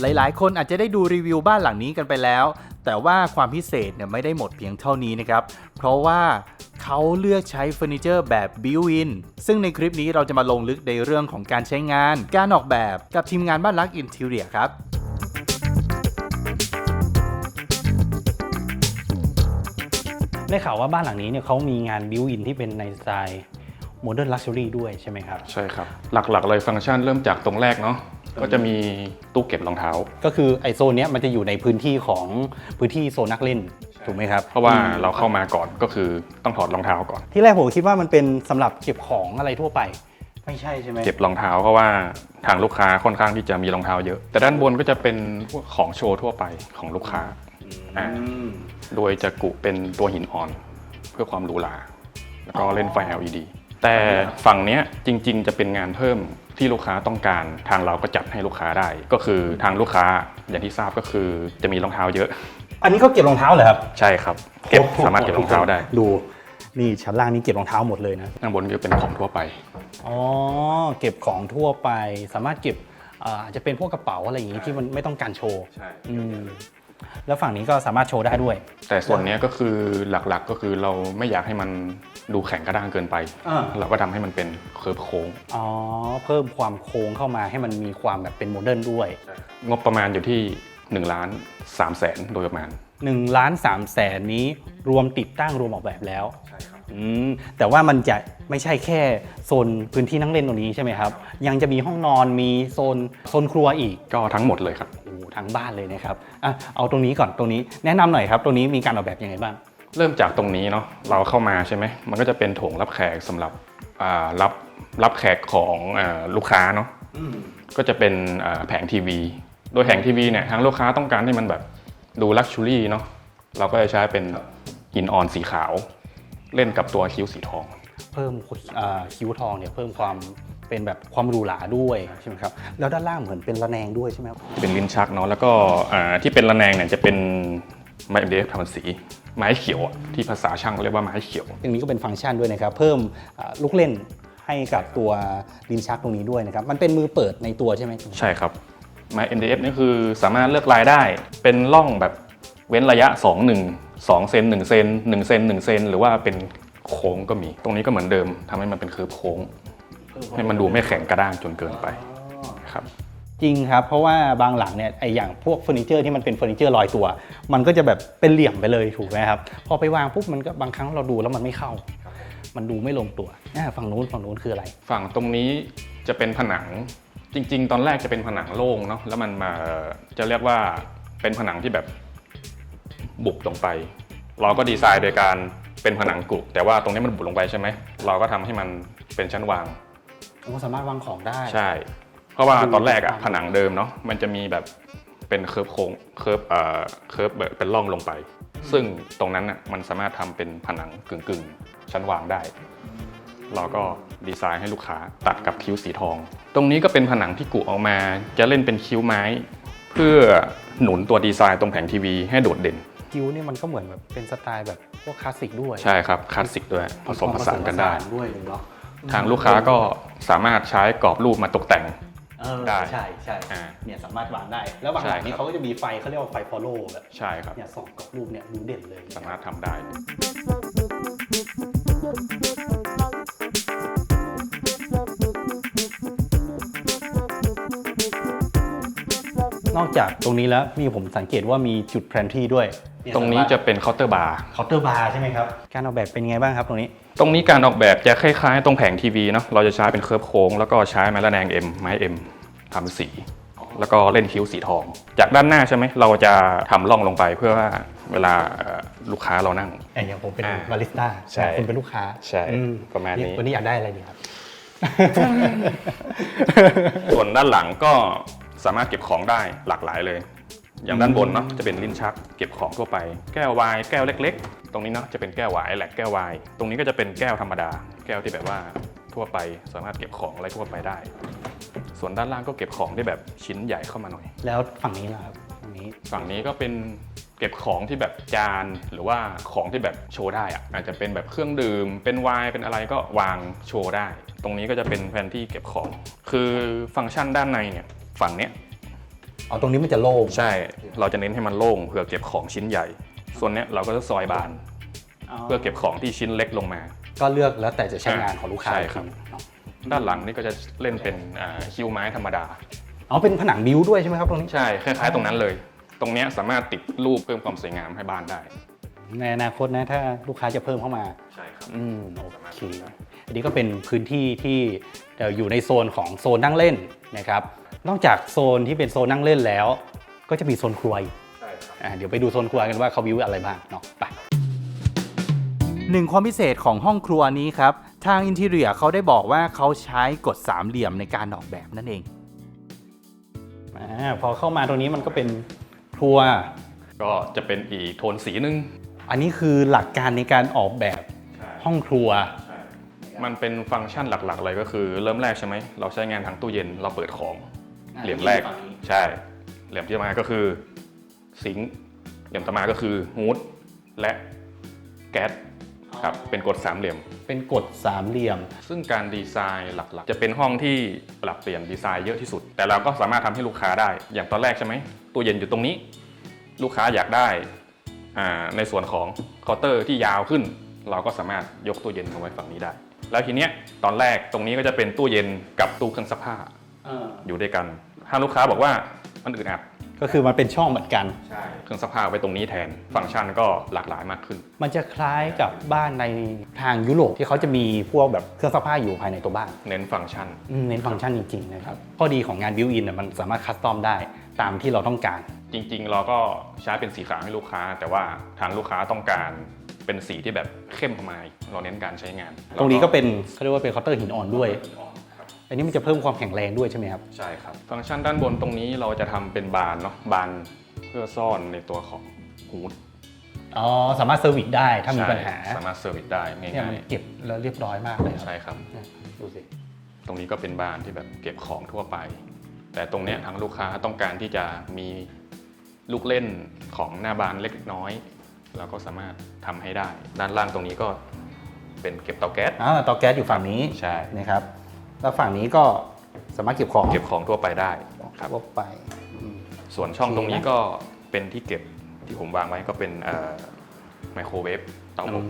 หลายๆ คนอาจจะได้ดูรีวิวบ้านหลังนี้กันไปแล้ว แต่ว่าความพิเศษเนี่ยไม่ได้หมดเพียงเท่านี้นะครับ เพราะว่าเขาเลือกใช้เฟอร์นิเจอร์แบบบิวอินซึ่งในคลิปนี้เราจะมาลงลึกในเรื่องของการใช้งาน การออกแบบกับทีมงานบ้านรักอินทีเรียครับได้ข่าวว่าบ้านหลังนี้เนี่ยเขามีงานบิวอินที่เป็นในสไตล์โมเดิร์นลักชัวรี่ด้วยใช่ไหมครับ ใช่ครับ หลักๆเลยฟังก์ชันเริ่มจากตรงแรกเนาะ ก็จะมีตู้เก็บรองเท้า ก็คือไอโซนเนี้ยมันจะอยู่ในพื้นที่ของพื้นที่โซนนักเล่นถูกไหมครับ เพราะว่าเราเข้ามาก่อนก็คือต้องถอดรองเท้าก่อน ที่แรกผมคิดว่ามันเป็นสำหรับเก็บของอะไรทั่วไป ไม่ใช่ใช่ไหมเก็บรองเท้าเพราะว่าทางลูกค้าค่อนข้างที่จะมีรองเท้าเยอะ แต่ด้านบนก็จะเป็นพวกของโชว์ทั่วไปของลูกค้าอ่าอืมโดยจะกุเป็นตัวหินอ่อน เพื่อความหรูหราแล้วก็เล่นไฟ LED แต่ฝั่งเนี้ยจริง ๆ จะเป็นงานเพิ่มที่ลูกค้าต้องการ ทางเราก็จัดให้ลูกค้าได้ ก็คือทางลูกค้าอย่างที่ทราบก็คือจะมีรองเท้าเยอะ อันนี้ก็เก็บรองเท้าเหรอครับใช่ครับเก็บสามารถเก็บรองเท้าได้ดูนี่ชั้นล่างนี้เก็บรองเท้าหมดเลยนะข้างบนก็เป็นของทั่วไปอ๋อเก็บของทั่วไป สามารถเก็บเอ่ออาจจะเป็นพวกกระเป๋าอะไรอย่างนี้ที่มันไม่ต้องการโชว์ใช่อืม แล้วฝั่งนี้ก็สามารถโชว์ได้ด้วย แต่ส่วนเนี้ยก็คือหลักๆก็คือเราไม่อยากให้มันดูแข็งกระด้างเกินไป อ่า เราก็ทำให้มันเป็นเคิร์ฟโค้ง อ๋อ เพิ่มความโค้งเข้ามาให้มันมีความแบบเป็นโมเดิร์นด้วยงบประมาณอยู่ที่1ล้าน3แสนโดยประมาณ1ล้าน3แสนนี้รวมติดตั้งรวมออกแบบแล้ว ใช่ครับ อืมแต่ว่ามันจะไม่ใช่แค่โซนพื้นที่นั่งเล่นตรงนี้ใช่ไหมครับ ยังจะมีห้องนอนมีโซนโซนครัวอีกก็ทั้งหมดเลยครับ โอ้โหทั้งบ้านเลยนะครับอะเอาตรงนี้ก่อนตรงนี้แนะนำหน่อยครับ ตรงนี้มีการออกแบบยังไงบ้าง เริ่มจากตรงนี้เนาะเราเข้ามาใช่ไหมมันก็จะเป็นโถงรับแขกสำหรับอ่ารับรับแขกของอาลูกค้าเนาะก็จะเป็นอ่าแผงทีวี โดยแผงทีวีเนี่ยทางลูกค้าต้องการให้มันแบบดูลักชูรี่เนาะเราก็จะใช้เป็นหินอ่อนสีขาว เล่นกับตัวคิ้วสีทอง เพิ่มอ่าคิ้วทองเนี่ยเพิ่มความเป็นแบบความหรูหราด้วยใช่ไหมครับแล้วด้านล่างเหมือนเป็นระแนงด้วยใช่ไหมครับเป็นลิ้นชักเนาะแล้วก็อ่าที่เป็นระแนงเนี่ยจะเป็นไม้เดฟทำสีไม้เขียวอะที่ภาษาช่างเรียกว่าไม้เขียว ตรงนี้ก็เป็นฟังก์ชันด้วยนะครับ เพิ่มอ่าลูกเล่นให้กับตัวลิ้นชักตรงนี้ด้วยนะครับ มันเป็นมือเปิดในตัวใช่ไหมใช่ครับไม้ MDF นี่คือสามารถเลือกลายได้เป็นร่องแบบเว้นระยะ 2 1 2เซน1เซน1เซน1เซนหรือว่าเป็นโค้งก็มี ตรงนี้ก็เหมือนเดิมทำให้มันเป็นคือโค้ง ให้มันดูไม่แข็งกระด้างจนเกินไปครับ จริงครับ เพราะว่าบางหลังเนี่ยไออย่างพวกเฟอร์นิเจอร์ที่มันเป็นเฟอร์นิเจอร์ลอยตัว มันก็จะแบบเป็นเหลี่ยมไปเลยถูกไหมครับพอไปวางปุ๊บมันก็บางครั้งเราดูแล้วมันไม่เข้า มันดูไม่ลงตัวอ่าฝั่งนู้นฝั่งนู้นคืออะไร ฝั่งตรงนี้จะเป็นผนังจริง ๆ ตอนแรกจะเป็นผนังโล่งเนาะแล้วมันมาจะเรียกว่าเป็นผนังที่แบบ บุบลงไป เราก็ดีไซน์โดยการเป็นผนังกรุบแต่ว่าตรงนี้มันบุบลงไปใช่ไหมเราก็ทำให้มันเป็นชั้นวางผมสามารถวางของได้ ใช่ เพราะว่าตอนแรกอะผนังเดิมเนาะมันจะมีแบบเป็นเคิร์ฟโค้งเคิร์ฟเอ่อเคิร์ฟแบบเป็นร่องลงไป ซึ่งตรงนั้นอะมันสามารถทำเป็นผนังกึ่งกึ่งๆชั้นวางได้ เราก็ดีไซน์ให้ลูกค้าตัดกับคิ้วสีทอง ตรงนี้ก็เป็นผนังที่กุออกมา จะเล่นเป็นคิ้วไม้ เพื่อหนุนตัวดีไซน์ตรงแผงทีวีให้โดดเด่น คิ้วนี่มันก็เหมือนแบบเป็นสไตล์แบบพวกคลาสสิกด้วยใช่ครับคลาสสิกด้วยผสมผสานกันได้ผสมผสาด้วยเนาะทางลูกค้าก็สามารถใช้กรอบรูปมาตกแต่ง เออได้ใช่ใช่อ่าเนี่ยสามารถวางได้ แล้วบางหใช่ลังนี้ครับเขาก็จะมีไฟเขาเรียกว่าไฟฟอลโล่แบบใช่ครับ เนี่ยส่องกับรูปเนี่ยดูเด่นเลยสามารถทำได้ นอกจากตรงนี้แล้วมีผมสังเกตว่ามีจุดแพรนที่ด้วย ตรงนี้จะเป็นเคาน์เตอร์บาร์ เคาน์เตอร์บาร์ใช่ไหมครับ การออกแบบเป็นไงบ้างครับตรงนี้ ตรงนี้การออกแบบจะคล้ายๆ ตรงแผงทีวีเนาะ เราจะใช้เป็นเคิร์ฟโค้ง แล้วก็ใช้ไม้ระแนง M ไม้ M ทำสี แล้วก็เล่นคิ้วสีทอง จากด้านหน้าใช่ไหม เราจะทำร่องลงไปเพื่อว่าเวลาเอ่อลูกค้าเรานั่งไอ้อย่างผมเป็นอ่าบาริสต้าใช่คุณเป็นลูกค้า ใช่อืประมาณนี้ วันนี้อยากได้อะไรดีครับ ส่วนด้านหลังก็สามารถเก็บของได้หลากหลายเลย อย่างด้านบนเนาะจะเป็นลิ้นชักเก็บของทั่วไป แก้ววายแก้วเล็ก ๆ ตรงนี้เนาะจะเป็นแก้ววายแหละแก้ววายตรงนี้ก็จะเป็นแก้วธรรมดา แก้วที่แบบว่าทั่วไปสามารถเก็บของอะไรทั่วไปได้ ส่วนด้านล่างก็เก็บของได้แบบชิ้นใหญ่เข้ามาหน่อย แล้วฝั่งนี้ล่ะครับฝั่งนี้ฝั่งนี้ก็เป็นเก็บของที่แบบจานหรือว่าของที่แบบโชว์ได้อะอาจจะเป็นแบบเครื่องดื่ม เป็นไวน์เป็นอะไรก็วางโชว์ได้ ตรงนี้ก็จะเป็นแผนที่เก็บของ คือฟังก์ชันด้านในเนี่ยฝั่งเนี้ย อ๋อตรงนี้มันจะโล่งใช่ เราจะเน้นให้มันโล่งเพื่อเก็บของชิ้นใหญ่ ส่วนเนี้ยเราก็จะซอยบาน เพื่อเก็บของที่ชิ้นเล็กลงมา ก็เลือกแล้วแต่จะใช้งานของลูกค้าใช่ครับอีกทีเนาะด้านหลังนี่ก็จะเล่นเป็นอ่าคิ้วไม้ธรรมดา อ๋อเป็นผนังบิวด้วยใช่ไหมครับตรงนี้ ใช่คล้ายๆตรงนั้นเลย ตรงเนี้ยสามารถติดรูปเพิ่มความสวยงามให้บ้านได้ในอนาคตนะถ้าลูกค้าจะเพิ่มเข้ามา ใช่ครับ อืมโอเคอันนี้ก็เป็นพื้นที่ที่เอ่ออยู่ในโซนของโซนนั่งเล่นนะครับ นอกจากโซนที่เป็นโซนนั่งเล่นแล้ว ก็จะมีโซนครัวอีกใช่ครับอ่าเดี๋ยวไปดูโซนครัวกันว่าเขาวิวอะไรบ้างเนาะไปหนึ่งความพิเศษของห้องครัวนี้ครับ ทางอินทีเรียเขาได้บอกว่าเขาใช้กฎสามเหลี่ยมในการออกแบบนั่นเองอาพอเข้ามาตรงนี้มันก็เป็นครัว ก็จะเป็นอีกโทนสีหนึง อันนี้คือหลักการในการออกแบบห้องครัว มันเป็นฟังก์ชันหลักๆเลยก็คือเริ่มแรกใช่ไหม เราใช้งานทางตู้เย็นเราเปิดของอ่า เหลี่ยมแรกฝั่งนี้ใช่ เหลี่ยมที่มาก็คือซิงค์เหลี่ยมต่อมาก็คือฮูดและแก๊สครับเป็นกฎสามเหลี่ยม เป็นกฎสามเหลี่ยม ซึ่งการดีไซน์หลักๆ จะเป็นห้องที่ปรับเปลี่ยนดีไซน์เยอะที่สุด แต่เราก็สามารถทำให้ลูกค้าได้ อย่างตอนแรกใช่ไหมตู้เย็นอยู่ตรงนี้ ลูกค้าอยากได้อ่าในส่วนของเคาน์เตอร์ที่ยาวขึ้น เราก็สามารถยกตู้เย็นมาไว้ฝั่งนี้ได้ แล้วทีเนี้ยตอนแรกตรงนี้ก็จะเป็นตู้เย็นกับตู้เครื่องซักผ้าอยู่ด้วยกัน ถ้าลูกค้าบอกว่ามันอึดอัดก็คือมันเป็นช่องเหมือนกันใช่เครื่องซักผ้าไว้ตรงนี้แทน ฟังก์ชันก็หลากหลายมากขึ้น มันจะคล้ายกับบ้านในทางยุโรปที่เขาจะมีพวกแบบเครื่องซักผ้าอยู่ภายในตัวบ้าน เน้นฟังก์ชัน อืมเน้นฟังก์ชันจริงๆนะครับ ข้อดีของงานบิวอินมันสามารถคัสตอมได้ตามที่เราต้องการ จริงๆ เราก็ใช้เป็นสีขาวให้ลูกค้า แต่ว่าทางลูกค้าต้องการเป็นสีที่แบบเข้มออกมาอีกเราเน้นการใช้งานตรงนี้ก็เป็นเขาเรียกว่าเป็นเคาน์เตอร์หินอ่อนด้วย อันนี้มันจะเพิ่มความแข็งแรงด้วยใช่ไหมครับ ใช่ครับ ฟังก์ชันด้านบนตรงนี้เราจะทำเป็นบานเนาะบานเพื่อซ่อนในตัวของฮูดอ๋อ สามารถเซอร์วิสได้ถ้ามีปัญหาใช่สามารถเซอร์วิสได้เนี่ยง่ามันยเก็บแล้วเรียบร้อยมากเลยๆครับใช่ครับ เนี่ยดูสิ ตรงนี้ก็เป็นบานที่แบบเก็บของทั่วไป แต่ตรงเนี้ยทางลูกค้าต้องการที่จะมีลูกเล่นของหน้าบานเล็กน้อย เราก็สามารถทำให้ได้ ด้านล่างตรงนี้ก็เป็นเก็บเตาแก๊ส อ่าเตาแก๊สอยู่ฝั่งนี้ใช่ นะครับ แล้วฝั่งนี้ก็สามารถเก็บของเก็บของทั่วไปได้ครับทั่วไปอืมส่วนช่องโอเคตรงนี้นะก็เป็นที่เก็บที่ผมวางไว้ก็เป็นเอ่อไมโครเวฟเตาอบ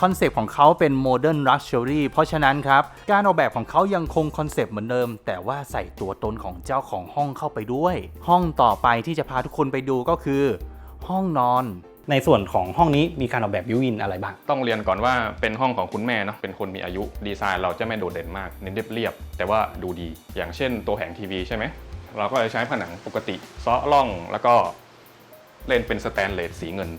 คอนเซปต์ของเขาเป็น Modern Luxury เพราะฉะนั้นครับการออกแบบของเขายังคงคอนเซปต์เหมือนเดิม แต่ว่าใส่ตัวตนของเจ้าของห้องเข้าไปด้วย ห้องต่อไปที่จะพาทุกคนไปดูก็คือ ห้องนอนในส่วนของห้องนี้มีการออกแบบบิวอินอะไรบ้าง ต้องเรียนก่อนว่าเป็นห้องของคุณแม่เนาะ เป็นคนมีอายุ ดีไซน์เราจะไม่โดดเด่นมาก เน้นเรียบๆ แต่ว่าดูดี อย่างเช่นตัวแผงทีวีใช่ไหม เราก็จะใช้ผนังปกติเซาะร่องแล้วก็เล่นเป็นสแตนเลสสีเงิน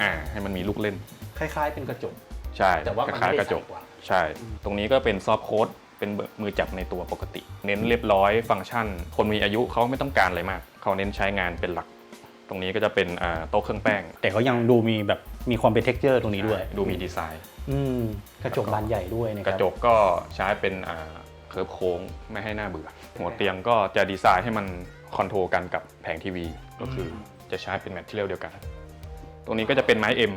อ่า ให้มันมีลูกเล่น คล้าย ๆ เป็นกระจก ใช่แต่ว่าคมันล้ายไม่ๆได้กระจกใสกว่า ใช่ ตรงนี้ก็เป็นซอฟต์โค้ดเป็นมือจับในตัวปกติ เน้นเรียบร้อยฟังก์ชัน คนมีอายุเขาไม่ต้องการอะไรมาก เขาเน้นใช้งานเป็นหลัก ตรงนี้ก็จะเป็นอ่าโต๊ะเครื่องแป้งแต่เขายังดูมีแบบมีความเป็นเท็กเจอร์ตรงนี้ด้วยดูมีดีไซน์ อืมกระจกบานใหญ่ด้วยนะคกรับระจกก็ใช้เป็นอ่าเคิร์ฟโค้งไม่ให้หน้าเบื่อ หัวเตียงก็จะดีไซน์ให้มันคอนโทรลกันกับแผงทีวี ก็คือจะใช้เป็นแมทเทียลเดียวกัน ตรงนี้ก็จะเป็นไม้เอ็ม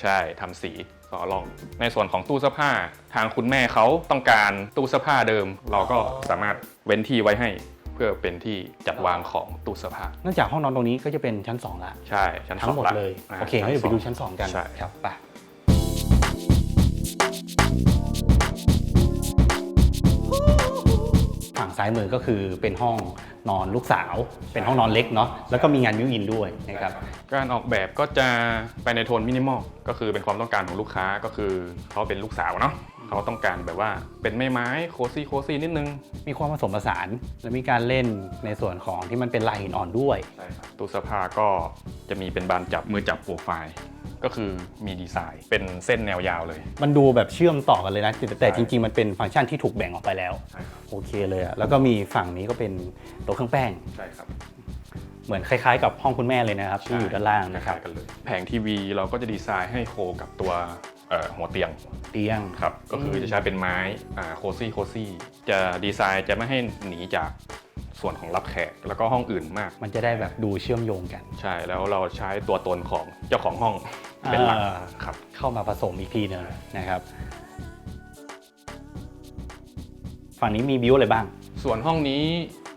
ใช่ทำสีต่อรอง ในส่วนของตู้เสื้อผ้า ทางคุณแม่เขาต้องการตู้เสื้อผ้าเดิม เราก็สามารถเว้นที่ไว้ให้ เพื่อเป็นที่จัดวางของตู้เสื้อผ้านอกจากห้องนอนตรงนี้ก็จะเป็นชั้น2ละใช่ชั้นทั้งหมดสอละเลยาโอเคงั้นเดี๋ยวไปดูชั้น2กันใช่ ครับไป ซ้ายมือก็คือเป็นห้องนอนลูกสาว เป็นห้องนอนเล็กเนาะแล้วก็มีงานบิวอินด้วยนะครับการออกแบบก็จะไปในโทนมินิมอลก็คือเป็นความต้องการของลูกค้าก็คือเขาเป็นลูกสาวเนาะเขาต้องการแบบว่าเป็นไม้ไม้โคซี่โคซี่นิดนึง มีความผสมผสาน และมีการเล่นในส่วนของที่มันเป็นลายหินอ่อนด้วยตู้เสื้อผ้าก็จะมีเป็นบานจับมือจับโปรไฟล์ ก็คือมีดีไซน์เป็นเส้นแนวยาวเลย มันดูแบบเชื่อมต่อกันเลยนะแต่แต่จริง ๆ มันเป็นฟังก์ชันที่ถูกแบ่งออกไปแล้วใช่ครับ โอเคเลยอะแล้วก็มีฝั่งนี้ก็เป็นโต๊ะเครื่องแป้ง ใช่ครับเหมือนคล้ายๆ กับห้องคุณแม่เลยนะครับที่อยู่ด้านล่างนะนะคครัรับบกันเลย แผงทีวีเราก็จะดีไซน์ให้โคกับตัวเอ่อ หัวเตียงเตียง ครับก็คือจะใช้เป็นไม้โคซี่โคซี่จะดีไซน์จะไม่ให้หนีจากส่วนของรับแขกแล้วก็ห้องอื่นมาก มันจะได้แบบดูเชื่อมโยงกัน ใช่แล้วเราใช้ตัวตนของเจ้าของห้องเป็นหลักอ่าครับเข้ามาผสมอีกทีหนึงนะครับ ฝั่งนี้มีบิวอะไรบ้าง ส่วนห้องนี้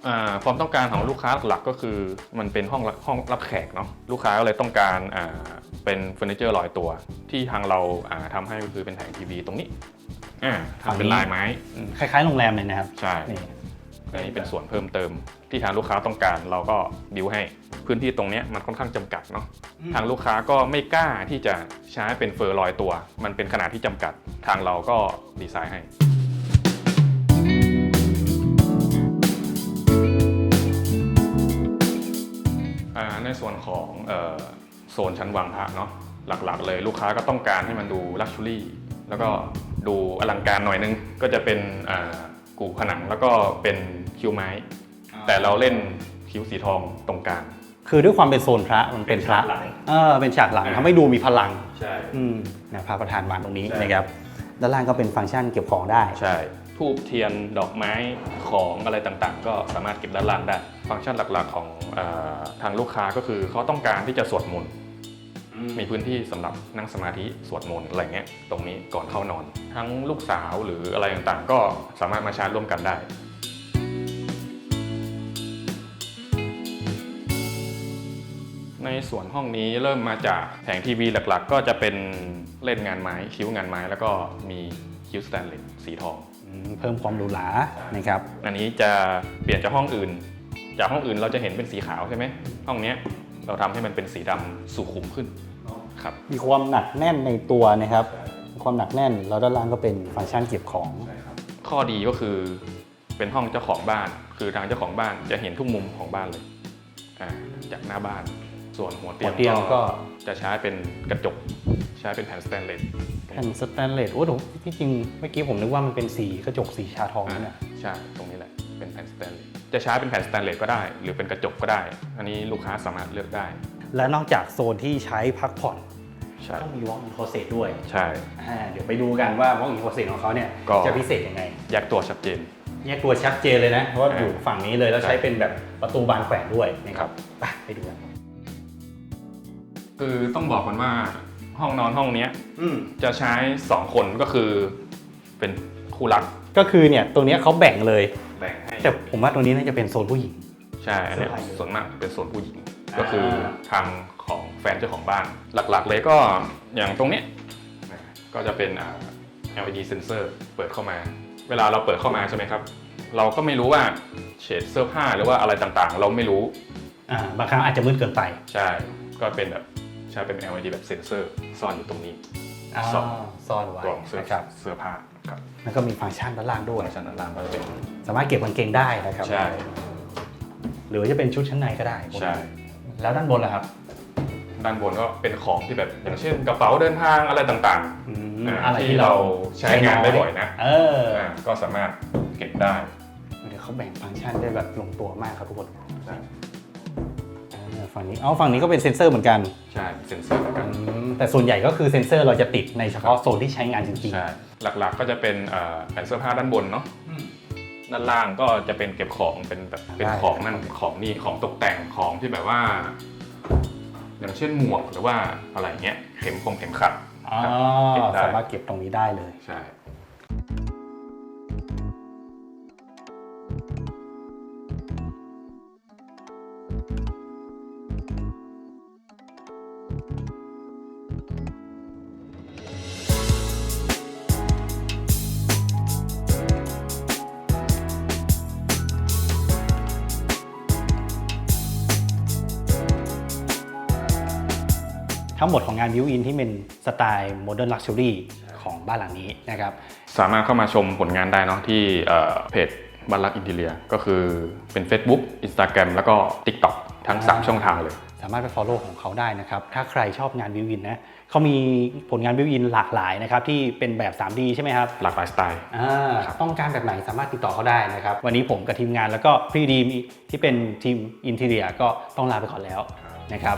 อ่าความต้องการของลูกค้าหลักๆก็คือมันเป็นห้องรับห้องรับแขกเนาะลูกค้าก็เลยต้องการอ่า เป็นเฟอร์นิเจอร์ลอยตัว ที่ทางเราอ่าทำให้ก็คือเป็นแผงทีวีตรงนี้อ่าทำเป็นลายไม้อืมคล้ายๆโรงแรมเลยนะครับ ใช่นี่ อันนี้เป็นส่วนเพิ่มเติม ที่ทางลูกค้าต้องการเราก็บิวให้พื้นที่ตรงเนี้ยมันค่อนข้างจำกัดเนาะทางลูกค้าก็ไม่กล้าที่จะใช้เป็นเฟอร์ลอยตัว มันเป็นขนาดที่จำกัด ทางเราก็ดีไซน์ให้ อ่าในส่วนของเอ่อ โซนชั้นวางพระเนาะหลักๆ เลยลูกค้าก็ต้องการให้มันดูลักชัวรี่แล้วก็ดูอลังการหน่อยนึง ก็จะเป็นอ่ากูผนังแล้วก็เป็นคิ้วไม้ แต่เราเล่นคิ้วสีทองตรงกลางคือด้วยความเป็นโซนพระมันเป็นพระเป็นฉากหลังเออเป็นฉากหลังอ่าทำให้ดูมีพลังใช่อืมนะพระประธานวางตรงนี้ใช่นะครับด้านล่างก็เป็นฟังก์ชันเก็บของได้ใช่ทูบเทียนดอกไม้ของอะไรต่างๆ ก็สามารถเก็บด้านล่างได้ ฟังก์ชันหลักๆของเออทางลูกค้าก็คือเขาต้องการที่จะสวดมนต์ มีพื้นที่สำหรับนั่งสมาธิสวดมนต์อะไรเงี้ยตรงนี้ก่อนเข้านอน ทั้งลูกสาวหรืออะไรต่างๆ ก็สามารถมาใช้ร่วมกันได้ในส่วนห้องนี้เริ่มมาจากแผงทีวีหลักๆ ก็จะเป็นเล่นงานไม้คิ้วงานไม้ แล้วก็มีคิ้วสแตนเลสสีทองอืมเพิ่มความหรูหรานะครับ อันนี้จะเปลี่ยนจากห้องอื่น จากห้องอื่นเราจะเห็นเป็นสีขาวใช่ไหมห้องเนี้ย เราทำให้มันเป็นสีดำสุขุมขึ้นครับมีความหนักแน่นในตัวนะครับมีความหนักแน่นแล้วด้านล่างก็เป็นฟังก์ชันเก็บของข้อดีก็คือเป็นห้องเจ้าของบ้าน คือทางเจ้าของบ้านจะเห็นทุกมุมของบ้านเลยอ่าจากหน้าบ้านส่วนหัวเตีหัยวงเตียงก็จะใช้เป็นกระจก ใช้เป็นแผ่นสแตนเลสแผ่นสแตนเลสโอ้โหที่จริงเมื่อกี้ผมนึกว่ามันเป็นสีกระจกสีชาทองนั่นแหละใช่ตรงนี้แหละเป็นแผ่นสแตนเลส จะใช้เป็นแผ่นสแตนเลสก็ได้ หรือเป็นกระจกก็ได้ อันนี้ลูกค้าสามารถเลือกได้ และนอกจากโซนที่ใช้พักผ่อนใช่ต้องมีวอล์กอินโคเซตด้วยใช่อ่าเดี๋ยวไปดูกันว่าวอล์กอินโคเซตของเขาเนี่ยก็ จะพิเศษยังไง แยกตัวชัดเจน แยกตัวชัดเจนเลยนะ เพราะว่าอ่าอยู่ฝั่งนี้เลยแล้วใช่ใช้เป็นแบบประตูบานแขวนด้วยนะคครัรับบไปไปดูกันคือต้องบอกกันว่าห้องนอนห้องเนี้ยอืม จะใช้ 2 คนก็คือเป็นคู่รัก ก็คือเนี่ยตรงเนี้ยเขาแบ่งเลย แบ่งให้แต่ผมว่าตรงนี้น่าจะเป็นโซนผู้หญิง ใช่อันเนี้ยเสื้อผ้าเยอะส่วนมากเป็นส่วนผู้หญิงอ่าก็คือทางของแฟนเจ้าของบ้าน หลักๆเลยก็อย่างตรงเนี้ยนะก็จะเป็นอ่า LED sensor เปิดเข้ามา เวลาเราเปิดเข้ามาใช่ไหมครับ เราก็ไม่รู้ว่าเฉดเสื้อผ้าหรือว่าอะไรต่างๆ เราไม่รู้ อ่าบางครั้งอาจจะมืดเกินไปใช่ ก็เป็นแบบใช้เป็น LED แบบเซนเซอร์ซ่อนอยู่ตรงนี้ อ่าซ่อน ซ่อนไว้กล่องเสื้อนะครับ เสื้อผ้า ครับ แล้วก็มีฟังก์ชันด้านล่างด้วย ฟังก์ชันด้านล่างก็จะเป็น สามารถเก็บกางเกงได้นะครับใช่ หรือว่าจะเป็นชุดชั้นในก็ได้ใช่ แล้วด้านบนล่ะครับ ด้านบนก็เป็นของที่แบบอย่างเช่น กระเป๋าเดินทางอะไรต่างอืมอ่าอะไรที่ที่เราเราใช้งานได้บ่อยนะเออๆอ่าก็สามารถเก็บได้เดี๋ยวเขาแบ่งฟังก์ชันได้แบบลงตัวมากครับทุกคนใช่อ่าฝั่งนี้เอาฝั่งนี้ก็เป็นเซ็นเซอร์เหมือนกัน ใช่เซ็นเซอร์เหมือนกันอืมแต่ส่วนใหญ่ก็คือเซ็นเซอร์เราจะติดในเฉพาะโซนที่ใช้งานจริงใช่ หลักๆ ก็จะเป็นเอ่อแผ่นเสื้อผ้าด้านบนเนาะด้านล่างก็จะเป็นเก็บของเป็นแบบเป็นของนั่นของนี่ของตกแต่งของที่แบบว่า อย่างเช่นหมวกหรือว่าอะไรเงี้ยเข็มคงเข็มขัดๆอ๋อเก็บได้สามารถเก็บตรงนี้ได้เลยใช่ ทั้งหมดของงานวิวอินที่เป็นสไตล์โมเดิร์นลักชัวรี่ของบ้านหลังนี้นะครับ สามารถเข้ามาชมผลงานได้เนาะที่เอ่อเพจบัลลักอินเทเลียก็คือเป็น Facebook Instagram แล้วก็ TikTok ทั้งอ่า3ช่องทางเลย สามารถไป follow ของเขาได้นะครับ ถ้าใครชอบงานวิวอินนะเขามีผลงานวิวอินหลากหลายนะครับ ที่เป็นแบบ 3D ใช่ไหมครับ หลากหลายสไตล์อ่าต้องการแบบไหนสามารถติดต่อเขาได้นะครับ วันนี้ผมกับทีมงานแล้วก็พี่ดีมที่เป็นทีมอินเทียก็ต้องลาไปก่อนแล้วนะครับ